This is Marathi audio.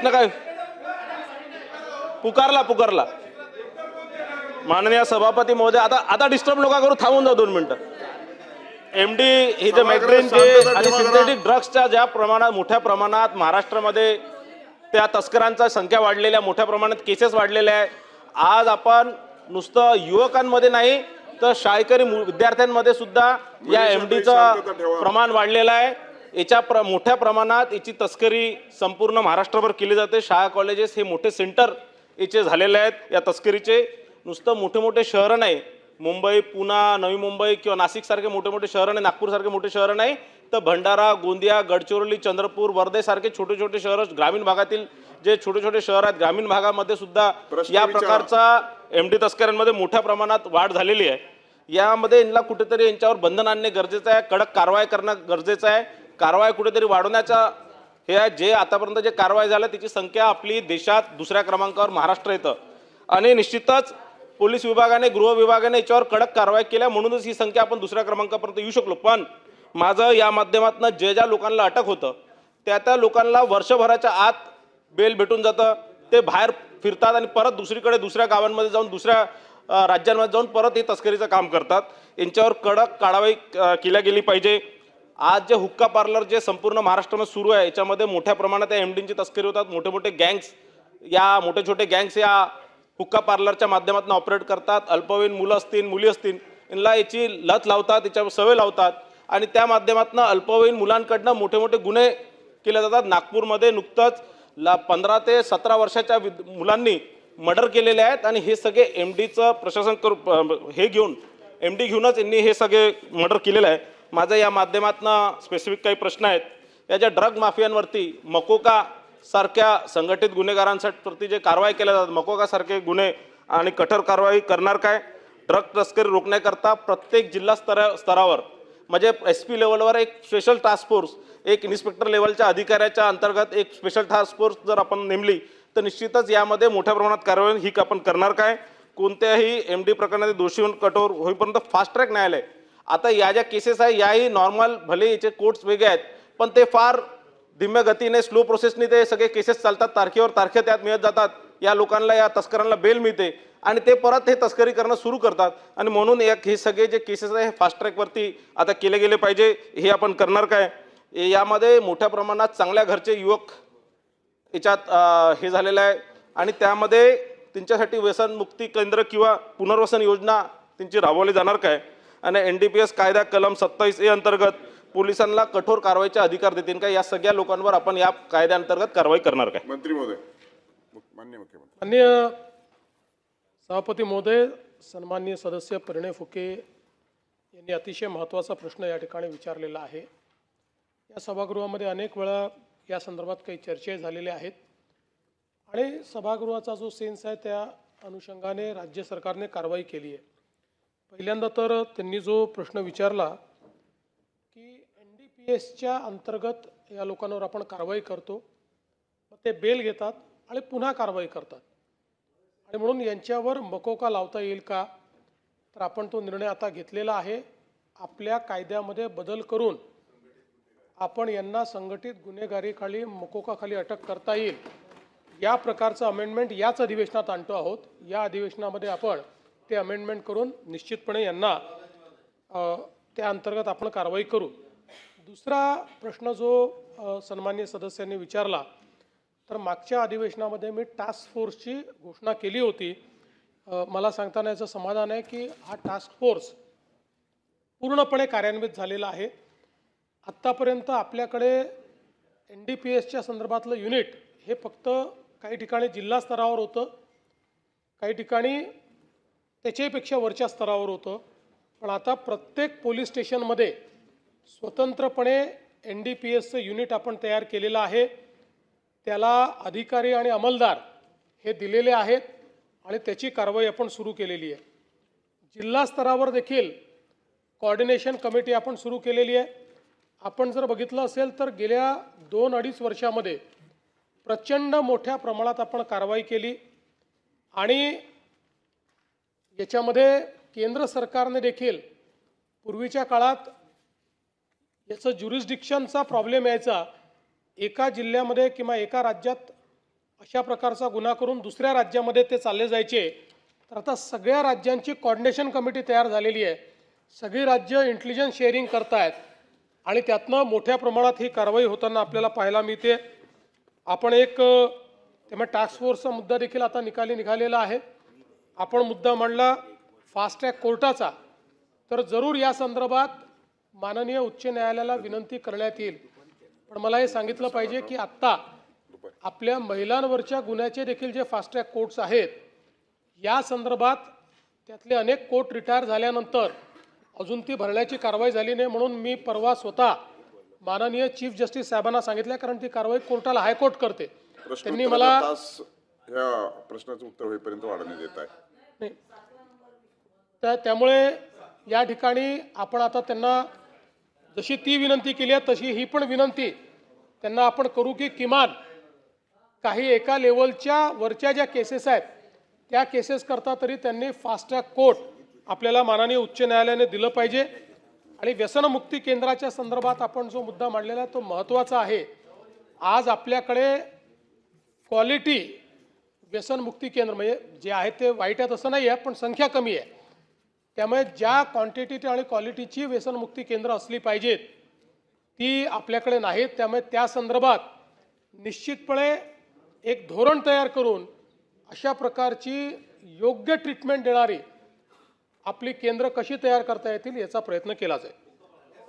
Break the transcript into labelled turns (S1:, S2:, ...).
S1: प्रश्न काय? पुकारला पुकारला. माननीय सभापती महोदय आता आता डिस्टर्ब नका करू थांबून जाऊ दोन मिनिटं. एम डी ही जे मॅग्रेन जे
S2: शांतता
S1: आणि. सिंथेटिक ड्रग्सच्या ज्या प्रमाणात मोठ्या प्रमाणात महाराष्ट्रामध्ये त्या तस्करांचा संख्या वाढलेल्या मोठ्या प्रमाणात केसेस वाढलेल्या आहे. आज आपण नुसतं युवकांमध्ये नाही तर शाळकरी विद्यार्थ्यांमध्ये सुद्धा या एम डीचं. प्रमाण वाढलेलं आहे. याच्या प्र मोठ्या प्रमाणात याची तस्करी संपूर्ण महाराष्ट्रभर केली जाते. शाळा कॉलेजेस हे मोठे सेंटर याचे झालेले आहेत. या तस्करीचे नुसतं मोठे मोठे शहरं नाही. मुंबई पुणा नवी मुंबई किंवा नाशिकसारखे मोठे मोठे शहरं नाही नागपूरसारखे मोठे शहरं नाही. तर भंडारा गोंदिया गडचिरोली चंद्रपूर वर्धेसारखे छोटे छोटे शहरं ग्रामीण भागातील जे छोटे छोटे शहर आहेत ग्रामीण भागामध्ये सुद्धा या. प्रकारचा एम डी तस्करांमध्ये मोठ्या प्रमाणात वाढ झालेली आहे. यामध्ये यांना कुठेतरी यांच्यावर बंधन आणणे गरजेचं आहे. कडक कारवाई करणं गरजेचं आहे. कारवाई कुठेतरी वाढवण्याचा हे आहे. जे आतापर्यंत जे कारवाई झालं त्याची संख्या आपली देशात दुसऱ्या क्रमांकावर महाराष्ट्र येतं. आणि निश्चितच पोलीस विभागाने गृह विभागाने याच्यावर कडक कारवाई केल्या म्हणूनच ही संख्या आपण दुसऱ्या क्रमांकापर्यंत येऊ शकलो. पण माझं या माध्यमातून जे ज्या लोकांना अटक होतं त्या त्या लोकांना वर्षभराच्या आत बेल भेटून जातं. ते बाहेर फिरतात आणि परत दुसरीकडे दुसऱ्या गावांमध्ये जाऊन दुसऱ्या राज्यांमध्ये जाऊन परत हे तस्करीचं काम करतात. यांच्यावर कडक कारवाई केल्या गेली पाहिजे. आज जे हुक्का पार्लर जे संपूर्ण महाराष्ट्रामध्ये सुरू आहे याच्यामध्ये मोठ्या प्रमाणात या एमडींची तस्करी होतात. मोठे मोठे गँग्स या मोठे छोटे गँग्स या हुक्का पार्लरच्या माध्यमातून ऑपरेट करतात. अल्पवयीन मुलं असतील मुली असतील यांना याची लत लावतात याच्यावर सवय लावतात. आणि त्या माध्यमातून अल्पवयीन मुलांकडनं मोठे मोठे गुन्हे केले जातात. नागपूरमध्ये नुकतंच ला पंधरा ते सतरा वर्षाच्या विद मुलांनी मर्डर केलेले आहेत आणि हे सगळे एम डीचं प्रशासन करू हे घेऊन एम डी घेऊनच यांनी हे सगळे मर्डर केलेलं आहे माझं या माध्यमातनं स्पेसिफिक काही प्रश्न आहेत. या ज्या ड्रग माफियांवरती मकोका सारख्या संघटित गुन्हेगारांसाठी जे कारवाई केल्या जातात मकोकासारखे गुन्हे आणि कठोर कारवाई करणार काय? ड्रग तस्करी रोखण्याकरता प्रत्येक जिल्हा स्तरा स्तरावर म्हणजे एस पी लेवलवर एक स्पेशल टास्क फोर्स एक इन्स्पेक्टर लेवलच्या अधिकाऱ्याच्या अंतर्गत एक स्पेशल टास्क फोर्स जर आपण नेमली तर निश्चितच यामध्ये मोठ्या प्रमाणात कारवाई ही आपण करणार काय? कोणत्याही एम डी प्रकरणात दोषी होऊन कठोर होईपर्यंत फास्ट ट्रॅक न्यायालय आता या ज्या केसेस आहे याही नॉर्मल भले याचे कोर्ट्स वेगळे आहेत पण ते फार धीम्य गतीने स्लो प्रोसेसने ते सगळे केसेस चालतात. तारखेवर तारखे त्यात मिळत जातात. या लोकांना या तस्करांना बेल मिळते. आणि ते परत हे तस्करी करणं सुरू करतात. आणि म्हणून या हे सगळे जे केसेस आहे हे फास्ट ट्रॅकवरती आता केले गेले पाहिजे. हे आपण करणार काय? यामध्ये मोठ्या प्रमाणात चांगल्या घरचे युवक याच्यात हे झालेलं आहे. आणि त्यामध्ये त्यांच्यासाठी व्यसनमुक्ती केंद्र किंवा पुनर्वसन योजना त्यांची राबवली जाणार काय? आणि एन डी पी एस कायदा कलम सत्तावीस ए अंतर्गत पोलिसांना कठोर कारवाईचे अधिकार देतील काय या सगळ्या लोकांवर आपण या कायद्याअंतर्गत कारवाई करणार काय?
S2: मंत्री महोदय माननीय मुख्यमंत्री.
S3: माननीय सभापती महोदय सन्माननीय सदस्य परिणय फुके यांनी अतिशय महत्त्वाचा प्रश्न या ठिकाणी विचारलेला आहे. या सभागृहामध्ये अनेक वेळा या संदर्भात काही चर्चा झालेल्या आहेत. आणि सभागृहाचा जो सेन्स आहे त्या अनुषंगाने राज्य सरकारने कारवाई केली आहे. पहिल्यांदा तर त्यांनी जो प्रश्न विचारला की एन डी पी एसच्या अंतर्गत या लोकांवर आपण कारवाई करतो मग ते बेल घेतात आणि पुन्हा कारवाई करतात. आणि म्हणून यांच्यावर मकोका लावता येईल का? तर आपण तो निर्णय आता घेतलेला आहे. आपल्या कायद्यामध्ये बदल करून आपण यांना संघटित गुन्हेगारीखाली मकोकाखाली अटक करता येईल. या प्रकारचं अमेंडमेंट याच अधिवेशनात आणतो आहोत. या अधिवेशनामध्ये आपण ते अमेंडमेंट करून निश्चितपणे यांना त्या अंतर्गत आपण कारवाई करू. दुसरा प्रश्न जो सन्मान्य सदस्यांनी विचारला तर मागच्या अधिवेशनामध्ये मी टास्क फोर्सची घोषणा केली होती. मला सांगताना याचं समाधान आहे की हा टास्क फोर्स पूर्णपणे कार्यान्वित झालेला आहे. आत्तापर्यंत आपल्याकडे एन डी पी एसच्या संदर्भातलं युनिट हे फक्त काही ठिकाणी जिल्हा स्तरावर होतं. काही ठिकाणी त्याच्यापेक्षा वरच्या स्तरावर होतं. पण आता प्रत्येक पोलीस स्टेशनमध्ये स्वतंत्रपणे एन डी पी एसचं युनिट आपण तयार केलेलं आहे. त्याला अधिकारी आणि अंमलदार हे दिलेले आहेत आणि त्याची कारवाई आपण सुरू केलेली आहे. जिल्हा स्तरावर देखील कॉर्डिनेशन कमिटी आपण सुरू केलेली आहे. आपण जर बघितलं असेल तर गेल्या दोन अडीच वर्षामध्ये प्रचंड मोठ्या प्रमाणात आपण कारवाई केली. आणि याच्यामध्ये केंद्र सरकारने देखील पूर्वीच्या काळात याचं ज्युरिस्डिक्शनचा प्रॉब्लेम यायचा एका जिल्ह्यामध्ये किंवा एका राज्यात अशा प्रकारचा गुन्हा करून दुसऱ्या राज्यामध्ये ते चालले जायचे. तर आता सगळ्या राज्यांची कॉर्डिनेशन कमिटी तयार झालेली आहे. सगळी राज्य इंटेलिजन्स शेअरिंग करतायत. आणि त्यातनं मोठ्या प्रमाणात ही कारवाई होताना आपल्याला पाहायला मिळते. आपण एक त्यामुळे टास्क फोर्सचा मुद्दा देखील आता निकाली निघालेला आहे. आपण मुद्दा मांडला फास्ट ट्रॅक कोर्टाचा. तर जरूर या संदर्भात माननीय उच्च न्यायालयाला विनंती करण्यात येईल. पण मला हे सांगितलं पाहिजे की आत्ता आपल्या महिलांवरच्या गुन्ह्याचे देखील जे फास्ट ट्रॅक कोर्ट्स आहेत या संदर्भात त्यातले अनेक कोर्ट रिटायर झाल्यानंतर अजून ती भरण्याची कारवाई झाली नाही म्हणून मी परवा स्वतः माननीय चीफ जस्टिस साहेबांना सांगितलं कारण ती कारवाई कोर्टाला हायकोर्ट करते. त्यांनी मला
S2: प्रश्नाचं उत्तर होईपर्यंत वाढवण्यात येत आहे.
S3: नाही. तर त्यामुळे या ठिकाणी आपण आता त्यांना जशी ती विनंती केली आहे तशी ही पण विनंती त्यांना आपण करू की किमान काही एका लेवलच्या वरच्या ज्या केसेस आहेत त्या केसेस करता तरी त्यांनी फास्ट ट्रॅक कोर्ट आपल्याला माननीय उच्च न्यायालयाने दिलं पाहिजे. आणि व्यसनमुक्ती केंद्राच्या संदर्भात आपण जो मुद्दा मांडलेला आहे तो महत्त्वाचा आहे. आज आपल्याकडे क्वालिटी व्यसनमुक्ती केंद्र म्हणजे जे आहे ते वाईट आहेत असं नाही आहे पण संख्या कमी आहे. त्यामुळे ज्या क्वांटिटी आणि क्वालिटीची व्यसनमुक्ती केंद्र असली पाहिजेत ती आपल्याकडे नाहीत. त्यामुळे त्या संदर्भात निश्चितपणे एक धोरण तयार करून अशा प्रकारची योग्य ट्रीटमेंट देणारी आपली केंद्र कशी तयार करता येतील याचा प्रयत्न केला जाईल.